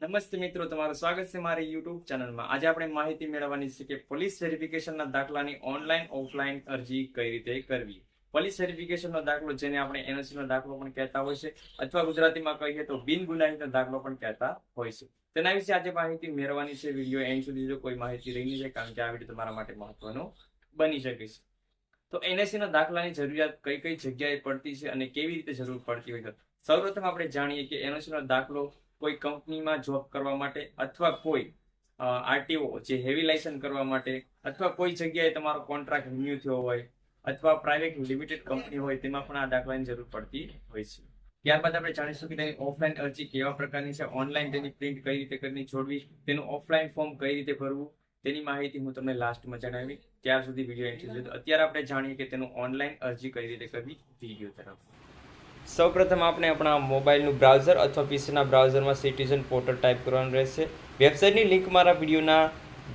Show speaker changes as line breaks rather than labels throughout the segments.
નમસ્તે મિત્રો, તમારું સ્વાગત છે મારી યુટ્યુબ ચેનલમાં. આજે આપણે માહિતી મેળવવાની છે કે પોલીસ વેરિફિકેશનના દાખલાની ઓનલાઈન, ઓફલાઈન અરજી કઈ રીતે કરવી? પોલીસ વેરિફિકેશનનો દાખલો જેને આપણે એનઓસી નો દાખલો પણ કહેતા હોય છે, અથવા ગુજરાતીમાં કહીએ તો બિન ગુનાહિતનો દાખલો પણ કહેતા હોય છે. તેના વિશે આજે માહિતી મેળવવાની છે. વીડિયો એન્ડ સુધી જો કોઈ માહિતી રહી છે કારણ કે આ વીડિયો તમારા માટે મહત્વનો બની શકે છે. તો એનએસસી ના દાખલાની જરૂરિયાત કઈ કઈ જગ્યાએ પડતી છે અને કેવી રીતે જરૂર પડતી હોય સૌપ્રથમ આપણે જાણીએ કે એનઓસી નો દાખલો કોઈ કંપનીમાં જોબ કરવા માટે અથવા કોઈ આરટીઓ જે હેવી લાયસન્સ કરવા માટે અથવા કોઈ જગ્યાએ તમારો કોન્ટ્રાક્ટ રિન્યુ થયો હોય અથવા પ્રાઇવેટ લિમિટેડ કંપની હોય તેમાં પણ આ દાખલાની જરૂર પડતી હોય છે. ત્યારબાદ આપણે જાણીશું કે તેની ઓફલાઈન અરજી કેવા પ્રકારની છે ઓનલાઈન તેની પ્રિન્ટ કઈ રીતે કરીને છોડવી તેનું ઓફલાઈન ફોર્મ કઈ રીતે ભરવું, તેની માહિતી હું તમને લાસ્ટમાં જણાવી, ત્યાર સુધી વીડિયો એન્ટ્રી અત્યારે આપણે જાણીએ કે તેનું ઓનલાઈન અરજી કઈ રીતે કરવી વીડિયો તરફ. સૌપ્રથમ આપણે આપણા મોબાઈલનું બ્રાઉઝર અથવા પીસીના બ્રાઉઝરમાં સિટીઝન પોર્ટલ ટાઈપ કરવાનું રહેશે. વેબસાઇટની લિંક મારા વિડીયોના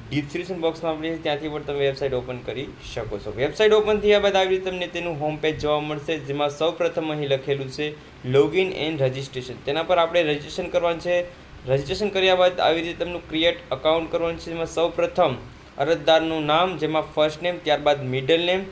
ડિસ્ક્રિપ્શન બોક્સમાં આપણી ત્યાંથી પણ તમે વેબસાઇટ ઓપન કરી શકો છો. વેબસાઇટ ઓપન થયા બાદ આવી રીતે તમને તેનું હોમ પેજ જોવા મળશે, જેમાં સૌપ્રથમ અહીં લખેલું છે લોગિન એન્ડ રજિસ્ટ્રેશન તેના પર આપણે રજિસ્ટ્રેશન કરવાનું છે. રજિસ્ટ્રેશન કર્યા બાદ આવી રીતે તમને ક્રિએટ અકાઉન્ટ કરવાનું છે, જેમાં સૌપ્રથમ અરજદારનું નામ, જેમાં ફર્સ્ટ નેમ ત્યારબાદ મિડલ નેમ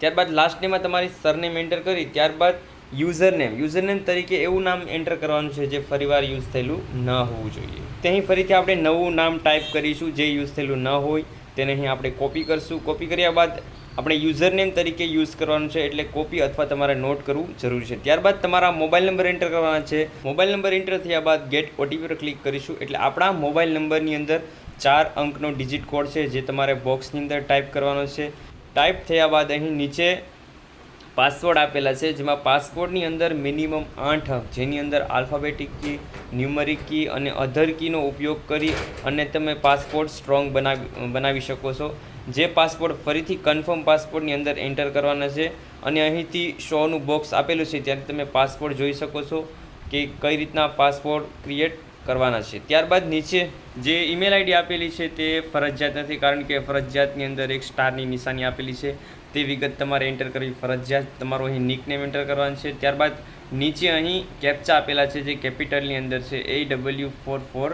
ત્યારબાદ લાસ્ટ નેમમાં તમારી સરનેમ એન્ટર કરી, ત્યારબાદ યુઝર નેમ યુઝર નેમ તરીકે એવું નામ એન્ટર કરવાનું છે જે ફરીવાર યુઝ થયેલું ન હોવું જોઈએ. ત્યાં ફરીથી આપણે નવું નામ ટાઈપ કરીશું જે યુઝ થયેલું ન હોય, તેને અહીં આપણે કોપી કરશું. કોપી કર્યા બાદ આપણે યુઝર નેમ તરીકે યુઝ કરવાનું છે એટલે કોપી અથવા તમારે નોટ કરવું જરૂરી છે. ત્યારબાદ તમારા મોબાઈલ નંબર એન્ટર કરવાના છે. મોબાઈલ નંબર એન્ટર થયા બાદ ગેટ ઓટીપી પર ક્લિક કરીશું. એટલે આપણા મોબાઈલ નંબરની અંદર ચાર અંકનો ડિજિટ કોડ છે જે તમારે બોક્સની અંદર ટાઈપ કરવાનો છે. ટાઈપ થયા બાદ અહીં નીચે પાસવર્ડ આપેલા છે, જેમાં પાસવર્ડની અંદર મિનિમમ આઠ અંક, જેની અંદર આલ્ફાબેટિક કી, ન્યુમરિક કી અને અધર કીનો ઉપયોગ કરી અને તમે પાસપોર્ટ સ્ટ્રોંગ બનાવી બનાવી શકો છો. જે પાસપોર્ટ ફરીથી કન્ફર્મ પાસપોર્ટની અંદર એન્ટર કરવાના છે અને અહીંથી શોનું બોક્સ આપેલું છે ત્યારે તમે પાસપોર્ટ જોઈ શકો છો કે કઈ રીતના પાસપોર્ટ ક્રિએટ કરવાના છે. ત્યારબાદ નીચે જે ઈમેલ આઈડી આપેલી છે તે ફરજિયાત નથી, કારણ કે ફરજિયાતની અંદર એક સ્ટારની નિશાની આપેલી છે. તે વિગત તમારે એન્ટર કરવી ફરજિયાત. તમારો અહીં નિકનેમ એન્ટર કરવાનું છે. ત્યારબાદ નીચે અહીં કેપ્ચા આપેલા છે જે કેપિટલની અંદર છે એ ડબલ્યુ ફોર ફોર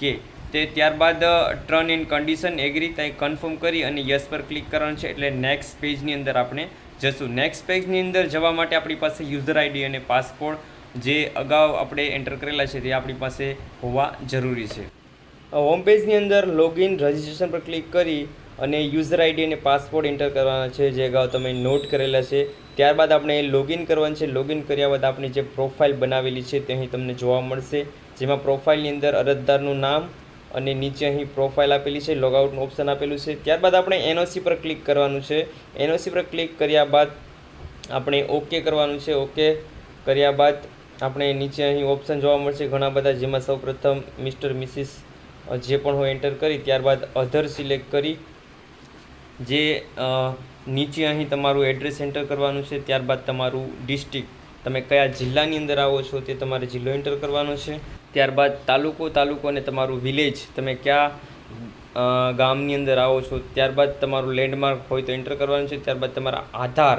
કે તે ત્યારબાદ ટર્ન ઇન કન્ડિશન એગ્રી ત્યાં કન્ફર્મ કરી અને યસ પર ક્લિક કરવાનું છે. એટલે નેક્સ્ટ પેજની અંદર આપણે જશું. નેક્સ્ટ પેજની અંદર જવા માટે આપણી પાસે યુઝર આઈડી અને પાસપોર્ટ જે અગાઉ આપણે એન્ટર કરેલા છે તે આપણી પાસે હોવા જરૂરી છે. હોમ પેજની અંદર લોગિન રજિસ્ટ્રેશન પર ક્લિક કરી અને યુઝર આઈડી અને પાસપોર્ટ એન્ટર કરવાના છે, જે અગાઉ તમે નોટ કરેલા છે. ત્યારબાદ આપણે લોગિન કરવાનું છે. લોગિન કર્યા બાદ આપણી જે પ્રોફાઇલ બનાવેલી છે તે અહીં તમને જોવા મળશે. જેમાં પ્રોફાઇલની અંદર અરજદારનું નામ અને નીચે અહીં પ્રોફાઇલ આપેલી છે. લોગઆઉટનું ઓપ્શન આપેલું છે. ત્યારબાદ આપણે એનઓસી પર ક્લિક કરવાનું છે. એનઓસી પર ક્લિક કર્યા બાદ આપણે ઓકે કરવાનું છે. ઓકે કર્યા બાદ આપણે નીચે અહીં ઓપ્શન જોવા મળશે ઘણા બધા, જેમાં સૌપ્રથમ મિસ્ટર મિસિસ જે પણ હોય એન્ટર કરી, ત્યારબાદ અધર સિલેક્ટ કરી જે નીચે અહીં તમારું એડ્રેસ એન્ટર કરવાનું છે, ત્યારબાદ તમારું ડિસ્ટ્રિક્ટ તમે કયા જિલ્લાની અંદર આવો છો તે તમારે જિલ્લો એન્ટર કરવાનો છે. ત્યારબાદ તાલુકો તાલુકો અને તમારું વિલેજ તમે કયા ગામની અંદર આવો છો. ત્યારબાદ તમારું લેન્ડમાર્ક હોય તો એન્ટર કરવાનું છે. ત્યારબાદ તમારા આધાર.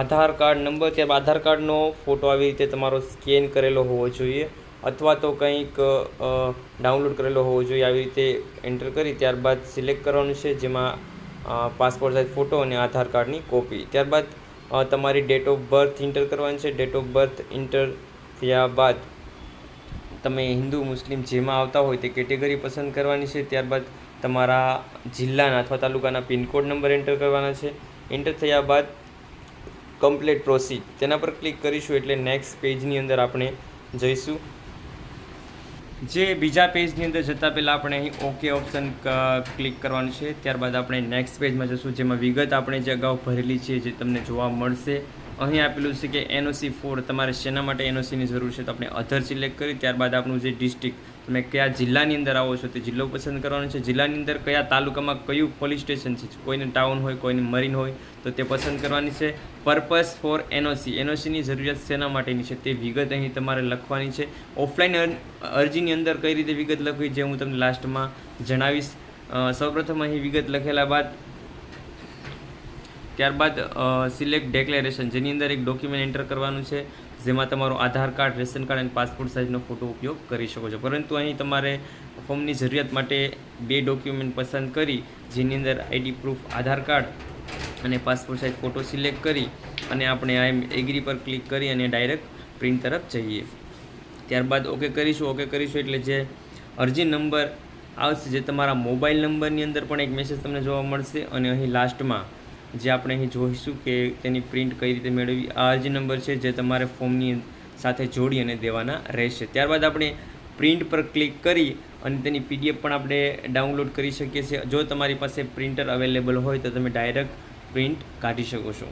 આધાર કાર્ડ નંબર ત્યારબાદ આધાર કાર્ડનો ફોટો આવી રીતે તમારો સ્કેન કરેલો હોવો જોઈએ અથવા તો કંઈક ડાઉનલોડ કરેલો હોવો જોઈએ. આવી રીતે એન્ટર કરી ત્યારબાદ સિલેક્ટ કરવાનું છે, જેમાં પાસપોર્ટ સાઇઝ ફોટો અને આધાર કાર્ડની કોપી ત્યારબાદ તમારી ડેટ ઓફ બર્થ ઇન્ટર કરવાની છે. ડેટ ઓફ બર્થ ઇન્ટર થયા બાદ તમે હિન્દુ, મુસ્લિમ જેમાં આવતા હોય તે કેટેગરી પસંદ કરવાની છે. ત્યારબાદ તમારા જિલ્લાના અથવા તાલુકાના પિનકોડ નંબર એન્ટર કરવાના છે. એન્ટર થયા બાદ કમ્પ્લીટ પ્રોસીડ તેના પર ક્લિક કરીશું એટલે નેક્સ્ટ પેજની અંદર આપણે જઈશું. જે બીજા પેજની અંદર જતાં પહેલાં આપણે અહીં ઓકે ઓપ્શન ક્લિક કરવાનું છે. ત્યારબાદ આપણે નેક્સ્ટ પેજમાં જશું, જેમાં વિગત આપણે જે અગાઉ ભરેલી છે, જે તમને જોવા મળશે. અહીં આપેલું છે કે એનઓસી ફોર તમારે શેના માટે એનઓસીની જરૂર છે તો આપણે અધર સિલેક્ટ કરી, ત્યારબાદ આપણું જે ડિસ્ટ્રિક્ટ તમે કયા જિલ્લાની અંદર આવો છો તે જિલ્લો પસંદ કરવાનો છે. જિલ્લાની અંદર કયા તાલુકામાં કયું પોલીસ સ્ટેશન છે? કોઈને ટાઉન હોય, કોઈને મરીન હોય, તો તે પસંદ કરવાની છે. પર્પસ ફોર એનઓસી એનઓસીની જરૂરિયાત શેના માટેની છે તે વિગત અહીં તમારે લખવાની છે. ઓફલાઈન અરજીની અંદર કઈ રીતે વિગત લખવી જે હું તમને લાસ્ટમાં જણાવીશ. સૌપ્રથમ અહીં વિગત લખેલા બાદ, ત્યારબાદ સિલેક્ટ ડેક્લેરેશન જેની અંદર એક ડોક્યુમેન્ટ એન્ટર કરવાનું છે. જેમાં તમારો આધાર કાર્ડ, રેશન કાર્ડ અને પાસપોર્ટ સાઇઝનો ફોટો ઉપયોગ કરી શકો છો. પરંતુ અહીં તમારે ફોર્મની જરૂરિયાત માટે બે ડોક્યુમેન્ટ પસંદ કરી, જેની અંદર આઈડી, પ્રૂફ, આધાર કાર્ડ અને પાસપોર્ટ સાઇઝ ફોટો સિલેક્ટ કરી અને આપણે આ એગ્રી પર ક્લિક કરી અને ડાયરેક્ટ પ્રિન્ટ તરફ જઈએ. ત્યારબાદ ઓકે કરીશું. ઓકે કરીશું એટલે જે અરજી નંબર આવશે, જે તમારા મોબાઈલ નંબરની અંદર પણ એક મેસેજ તમને જોવા મળશે અને અહીં લાસ્ટમાં જે આપણે અહીં જોઈશું કે તેની પ્રિન્ટ કઈ રીતે મેળવવી, આ અરજી નંબર છે જે તમારે ફોર્મની સાથે જોડી અને દેવાના રહેશે. ત્યારબાદ આપણે પ્રિન્ટ પર ક્લિક કરી અને તેની પીડીએફ પણ આપણે ડાઉનલોડ કરી શકીએ છીએ. જો તમારી પાસે પ્રિન્ટર અવેલેબલ હોય તો તમે ડાયરેક્ટ પ્રિન્ટ કાઢી શકો છો.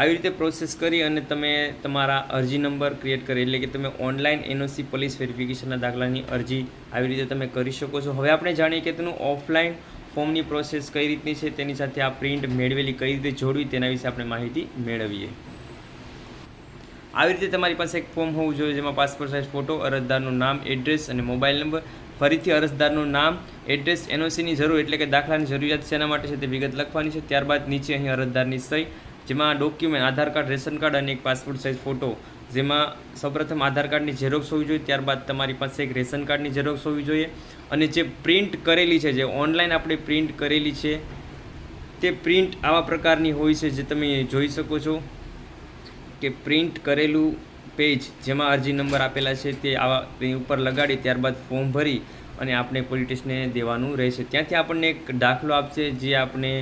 આવી રીતે પ્રોસેસ કરી અને તમે તમારા અરજી નંબર ક્રિએટ કરી. એટલે કે તમે ઓનલાઈન એનઓસી પોલીસ વેરિફિકેશનના દાખલાની અરજી આવી રીતે તમે કરી શકો છો. હવે આપણે જાણીએ કે તેનું ઓફલાઈન ફોર્મની પ્રોસેસ કઈ રીતની છે, તેની સાથે આ પ્રિન્ટ મેળવેલી કઈ રીતે જોડવી, તેના વિશે આપણે માહિતી મેળવીએ. આવી રીતે તમારી પાસે એક ફોર્મ હોવું જોઈએ, જેમાં પાસપોર્ટ સાઇઝ, ફોટો, અરજદારનું નામ, એડ્રેસ અને મોબાઈલ નંબર. ફરીથી અરજદારનું નામ, એડ્રેસ, એનઓસીની જરૂર એટલે કે દાખલાની જરૂરિયાત શેના માટે છે તે વિગત લખવાની છે. ત્યારબાદ નીચે અહીં અરજદારની સહી, જેમાં document, Aadhaar card, ration card અને એક પાસપોર્ટ સાઇઝ ફોટો જેમાં સૌપ્રથમ આધાર કાર્ડની ઝેરોક્સ હોવી જોઈએ, ત્યારબાદ તમારી પાસે એક રેશન કાર્ડની ઝેરોક્સ હોવી જોઈએ અને જે પ્રિન્ટ કરેલી છે, જે ઓનલાઈન આપણે પ્રિન્ટ કરેલી છે, તે પ્રિન્ટ આવા પ્રકારની હોય છે જે તમે જોઈ શકો છો કે પ્રિન્ટ કરેલું પેજ જેમાં અરજી નંબર આપેલા છે તે આવા તેની ઉપર લગાડી ત્યારબાદ ફોર્મ ભરી અને આપણે પોલિટિક્સને દેવાનું રહેશે. ત્યાંથી આપણને એક દાખલો આપશે જે આપણે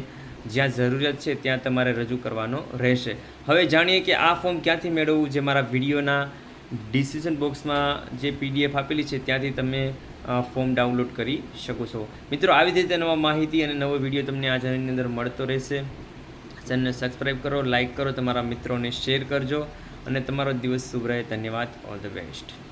જ્યાં જરૂરિયાત છે, ત્યાં તમારે રજૂ કરવાનો રહેશે. હવે જાણીએ કે આ ફોર્મ ક્યાંથી મેળવવું, જે મારા વિડીયોના ડિસિઝન બોક્સમાં જે પીડીએફ આપેલી છે, ત્યાંથી તમે ફોર્મ ડાઉનલોડ કરી શકો છો. મિત્રો, આવી રીતે નવા માહિતી અને નવો વીડિયો તમને આ ચેનલની અંદર મળતો રહેશે. ચેનલને સબસ્ક્રાઈબ કરો લાઇક કરો, તમારા મિત્રોને શેર કરજો. અને તમારો દિવસ શુભ રહે. ધન્યવાદ. All the best